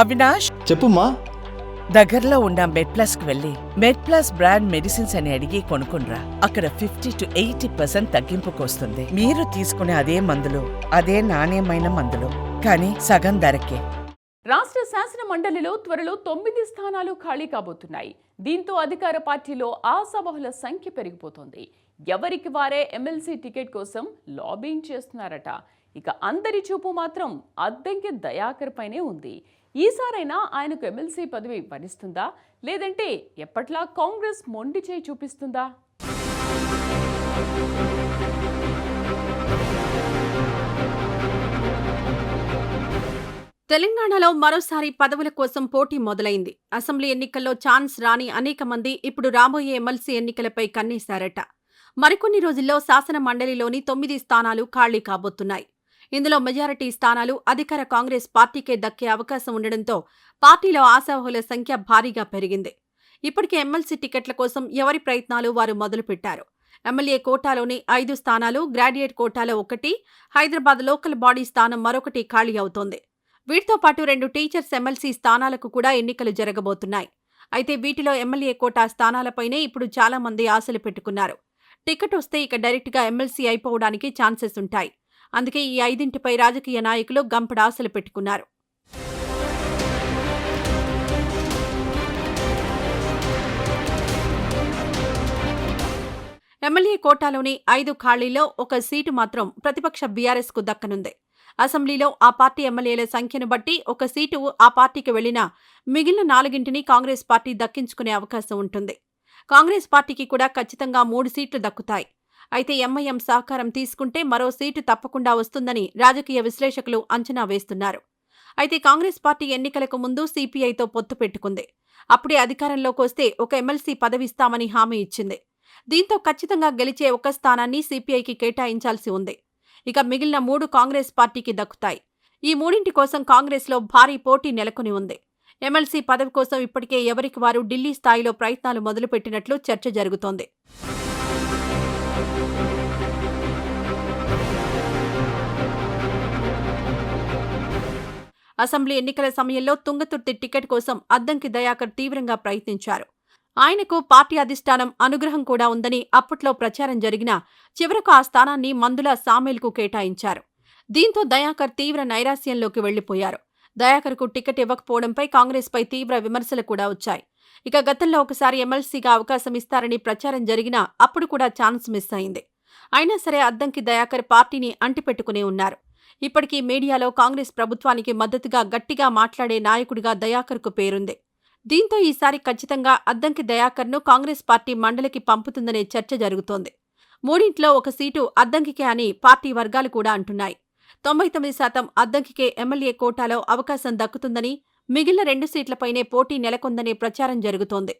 అవినాష్? చెప్పుమా దగ్గరలో ఉన్న మెడ్ ప్లస్కు వెళ్ళి మెడ్ ప్లస్ బ్రాండ్ మెడిసిన్స్ అని అడిగి కొనుక్కునరా అక్కడ ఫిఫ్టీ టు ఎయిటీ పర్సెంట్ తగ్గింపుకు వస్తుంది మీరు తీసుకునే అదే మందులు అదే నాణ్యమైన మందులు. కానీ సగం ధరకే. రాష్ట్ర శాసన మండలిలో త్వరలో తొమ్మిది స్థానాలు ఖాళీ కాబోతున్నాయి. దీంతో అధికార పార్టీలో ఆశాబహుల సంఖ్య పెరిగిపోతోంది. ఎవరికి వారే ఎమ్మెల్సీ టికెట్ కోసం లాబింగ్ చేస్తున్నారట. ఇక అందరి చూపు మాత్రం అద్దంకి దయాకర్ పైనే ఉంది. ఈసారైనా ఆయనకు ఎమ్మెల్సీ పదవి వరిస్తుందా? లేదంటే ఎప్పట్లా కాంగ్రెస్ మొండి చేయి చూపిస్తుందా? తెలంగాణలో మరోసారి పదవుల కోసం పోటీ మొదలైంది. అసెంబ్లీ ఎన్నికల్లో ఛాన్స్ రాని అనేక మంది ఇప్పుడు రాబోయే ఎమ్మెల్సీ ఎన్నికలపై కన్నేశారట. మరికొన్ని రోజుల్లో శాసన మండలిలోని తొమ్మిది స్థానాలు ఖాళీ కాబోతున్నాయి. ఇందులో మెజారిటీ స్థానాలు అధికార కాంగ్రెస్ పార్టీకే దక్కే అవకాశం ఉండడంతో పార్టీలో ఆశావహుల సంఖ్య భారీగా పెరిగింది. ఇప్పటికే ఎమ్మెల్సీ టికెట్ల కోసం ఎవరి ప్రయత్నాలు వారు మొదలుపెట్టారు. ఎమ్మెల్యే కోటాలోని ఐదు స్థానాలు గ్రాడ్యుయేట్ కోటాలో ఒకటి హైదరాబాద్ లోకల్ బాడీ స్థానం మరొకటి ఖాళీ అవుతోంది. వీటితో పాటు రెండు టీచర్స్ ఎమ్మెల్సీ స్థానాలకు కూడా ఎన్నికలు జరగబోతున్నాయి. అయితే వీటిలో ఎమ్మెల్యే కోటా స్థానాలపైనే ఇప్పుడు చాలా మంది ఆశలు పెట్టుకున్నారు. టికెట్ వస్తే ఇక డైరెక్ట్గా ఎమ్మెల్సీ అయిపోవడానికి ఛాన్సెస్ ఉంటాయి. అందుకే ఈ ఐదింటిపై రాజకీయ నాయకులు గంపడాశలు పెట్టుకున్నారు. ఎమ్మెల్యే కోటాలోని ఐదు ఖాళీల్లో ఒక సీటు మాత్రం ప్రతిపక్ష బీఆర్ఎస్కు దక్కనుంది. అసెంబ్లీలో ఆ పార్టీ ఎమ్మెల్యేల సంఖ్యను బట్టి ఒక సీటు ఆ పార్టీకి వెళ్ళినా మిగిలిన నాలుగింటిని కాంగ్రెస్ పార్టీ దక్కించుకునే అవకాశం ఉంటుంది. కాంగ్రెస్ పార్టీకి కూడా ఖచ్చితంగా మూడు సీట్లు దక్కుతాయి. అయితే ఎంఐఎం సహకారం తీసుకుంటే మరో సీటు తప్పకుండా వస్తుందని రాజకీయ విశ్లేషకులు అంచనా వేస్తున్నారు. అయితే కాంగ్రెస్ పార్టీ ఎన్నికలకు ముందు సిపిఐతో పొత్తు పెట్టుకుంది. అప్పుడే అధికారంలోకి వస్తే ఒక ఎమ్మెల్సీ పదవిస్తామని హామీ ఇచ్చింది. దీంతో ఖచ్చితంగా గెలిచే ఒక స్థానాన్ని సిపిఐకి కేటాయించాల్సి ఉంది. ఇక మిగిలిన మూడు కాంగ్రెస్ పార్టీకి దక్కుతాయి. ఈ మూడింటి కోసం కాంగ్రెస్లో భారీ పోటీ నెలకొని ఉంది. ఎమ్మెల్సీ పదవి కోసం ఇప్పటికే ఎవరికి వారు ఢిల్లీ స్థాయిలో ప్రయత్నాలు మొదలుపెట్టినట్లు చర్చ జరుగుతోంది. అసెంబ్లీ ఎన్నికల సమయంలో తుంగతుర్తి టికెట్ కోసం అద్దంకి దయాకర్ తీవ్రంగా ప్రయత్నించారు. ఆయనకు పార్టీ అధిష్టానం అనుగ్రహం కూడా ఉందని అప్పట్లో ప్రచారం జరిగినా చివరకు ఆ స్థానాన్ని మందుల సామేల్కు కేటాయించారు. దీంతో దయాకర్ తీవ్ర నైరాస్యంలోకి వెళ్ళిపోయారు దయాకర్కు టికెట్ ఇవ్వకపోవడంపై కాంగ్రెస్పై తీవ్ర విమర్శలు కూడా వచ్చాయి. ఇక గతంలో ఒకసారి ఎమ్మెల్సీగా అవకాశం ఇస్తారని ప్రచారం జరిగినా అప్పుడు కూడా ఛాన్స్ మిస్ అయింది. అయినా సరే అద్దంకి దయాకర్ పార్టీని అంటిపెట్టుకునే ఉన్నారు. ఇప్పటికీ మీడియాలో కాంగ్రెస్ ప్రభుత్వానికి మద్దతుగా గట్టిగా మాట్లాడే నాయకుడిగా దయాకర్కు పేరుంది. దీంతో ఈసారి ఖచ్చితంగా అద్దంకి దయాకర్ను కాంగ్రెస్ పార్టీ మండలికి పంపుతుందనే చర్చ జరుగుతోంది. మూడింట్లో ఒక సీటు అద్దంకికే అని పార్టీ వర్గాలు కూడా అంటున్నాయి. తొంభై తొమ్మిది శాతం అద్దంకికే ఎమ్మెల్యే కోటాలో అవకాశం దక్కుతుందని మిగిలిన రెండు సీట్లపైనే పోటీ నెలకొందనే ప్రచారం జరుగుతోంది.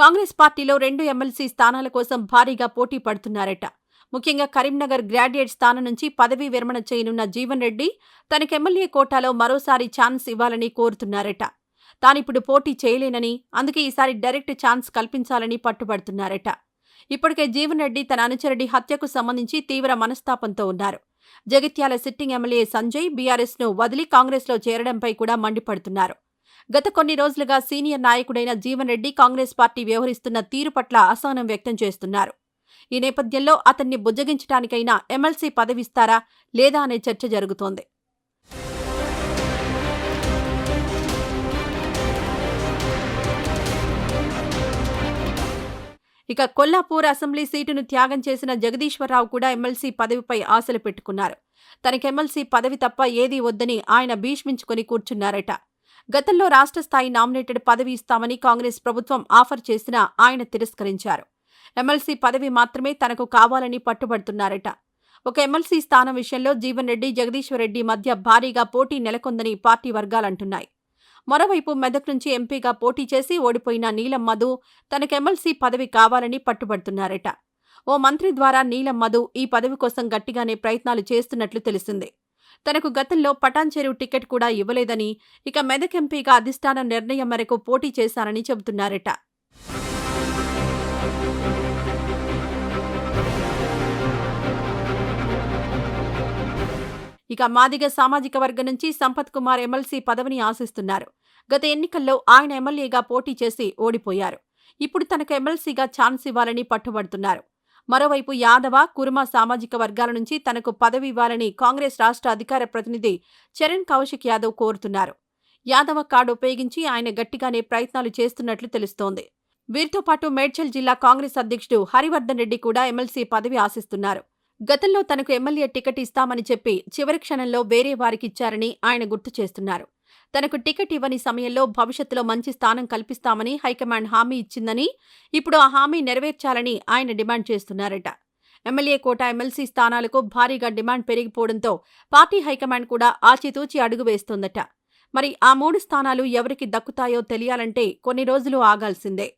కాంగ్రెస్ పార్టీలో రెండు ఎమ్మెల్సీ స్థానాల కోసం భారీగా పోటీ పడుతున్నారట. ముఖ్యంగా కరీంనగర్ గ్రాడ్యుయేట్ స్థానం నుంచి పదవీ విరమణ చేయనున్న జీవన్ రెడ్డి తనకు ఎమ్మెల్యే కోటాలో మరోసారి ఛాన్స్ ఇవ్వాలని కోరుతున్నారట. తానిప్పుడు పోటీ చేయలేనని అందుకే ఈసారి డైరెక్ట్ ఛాన్స్ కల్పించాలని పట్టుబడుతున్నారట. ఇప్పటికే జీవన్ రెడ్డి తన అనుచరుడి హత్యకు సంబంధించి తీవ్ర మనస్తాపంతో ఉన్నారు. జగిత్యాల సిట్టింగ్ ఎమ్మెల్యే సంజయ్ బీఆర్ఎస్ను వదిలి కాంగ్రెస్లో చేరడంపై కూడా మండిపడుతున్నారు. గత కొన్ని రోజులుగా సీనియర్ నాయకుడైన జీవన్ రెడ్డి కాంగ్రెస్ పార్టీ వ్యవహరిస్తున్న తీరు పట్ల అసహనం వ్యక్తం చేస్తున్నారు. ఈ నేపథ్యంలో అతన్ని బుజ్జగించడానికైనా ఎమ్మెల్సీ పదవిస్తారా లేదా అనే చర్చ జరుగుతోంది. ఇక కొల్లాపూర్ అసెంబ్లీ సీటును త్యాగం చేసిన జగదీశ్వరరావు కూడా ఎమ్మెల్సీ పదవిపై ఆశలు పెట్టుకున్నారు. తనకి ఎమ్మెల్సీ పదవి తప్ప ఏదీ వద్దని ఆయన భీష్మించుకుని కూర్చున్నారట. గతంలో రాష్ట్ర స్థాయి నామినేటెడ్ పదవి ఇస్తామని కాంగ్రెస్ ప్రభుత్వం ఆఫర్ చేసినా ఆయన తిరస్కరించారు. ఎమ్మెల్సీ పదవి మాత్రమే తనకు కావాలని పట్టుబడుతున్నారట. ఒక ఎమ్మెల్సీ స్థానం విషయంలో జీవన్ రెడ్డి జగదీశ్వర్ రెడ్డి మధ్య భారీగా పోటీ నెలకొందని పార్టీ వర్గాలంటున్నాయి మరోవైపు మెదక్ నుంచి ఎంపీగా పోటీ చేసి ఓడిపోయిన నీలం మధు తనకు ఎమ్మెల్సీ పదవి కావాలని పట్టుబడుతున్నారట. ఓ మంత్రి ద్వారా నీలం మధు ఈ పదవి కోసం గట్టిగానే ప్రయత్నాలు చేస్తున్నట్లు తెలిసింది. తనకు గతంలో పటాన్ చెరువు టికెట్ కూడా ఇవ్వలేదని ఇక మెదక్ ఎంపీగా అధిష్టానం నిర్ణయం మేరకు పోటీ చేశారని చెబుతున్నారట. ఇక మాదిగ సామాజిక వర్గం నుంచి సంపత్ కుమార్ ఎమ్మెల్సీ పదవిని ఆశిస్తున్నారు. గత ఎన్నికల్లో ఆయన ఎమ్మెల్యేగా పోటీ చేసి ఓడిపోయారు. ఇప్పుడు తనకు ఎమ్మెల్సీగా ఛాన్స్ ఇవ్వాలని పట్టుబడుతున్నారు. మరోవైపు యాదవ కుర్మ సామాజిక వర్గాల నుంచి తనకు పదవి ఇవ్వాలని కాంగ్రెస్ రాష్ట్ర అధికార ప్రతినిధి చరణ్ కౌశిక్ యాదవ్ కోరుతున్నారు. యాదవ కార్డు ఉపయోగించి ఆయన గట్టిగానే ప్రయత్నాలు చేస్తున్నట్లు తెలుస్తోంది. వీరితో పాటు మేడ్చల్ జిల్లా కాంగ్రెస్ అధ్యక్షుడు హరివర్ధన్ రెడ్డి కూడా ఎమ్మెల్సీ పదవి ఆశిస్తున్నారు. గతంలో తనకు ఎమ్మెల్యే టికెట్ ఇస్తామని చెప్పి చివరి క్షణంలో వేరే వారికిచ్చారని ఆయన గుర్తు చేస్తున్నారు. తనకు టికెట్ ఇవ్వని సమయంలో భవిష్యత్తులో మంచి స్థానం కల్పిస్తామని హైకమాండ్ హామీ ఇచ్చిందని ఇప్పుడు ఆ హామీ నెరవేర్చాలని ఆయన డిమాండ్ చేస్తున్నారట. ఎమ్మెల్యే కోట ఎమ్మెల్సీ స్థానాలకు భారీగా డిమాండ్ పెరిగిపోవడంతో పార్టీ హైకమాండ్ కూడా ఆచితూచి అడుగు వేస్తోందట. మరి ఆ మూడు స్థానాలు ఎవరికి దక్కుతాయో తెలియాలంటే కొన్ని రోజులు ఆగాల్సిందే.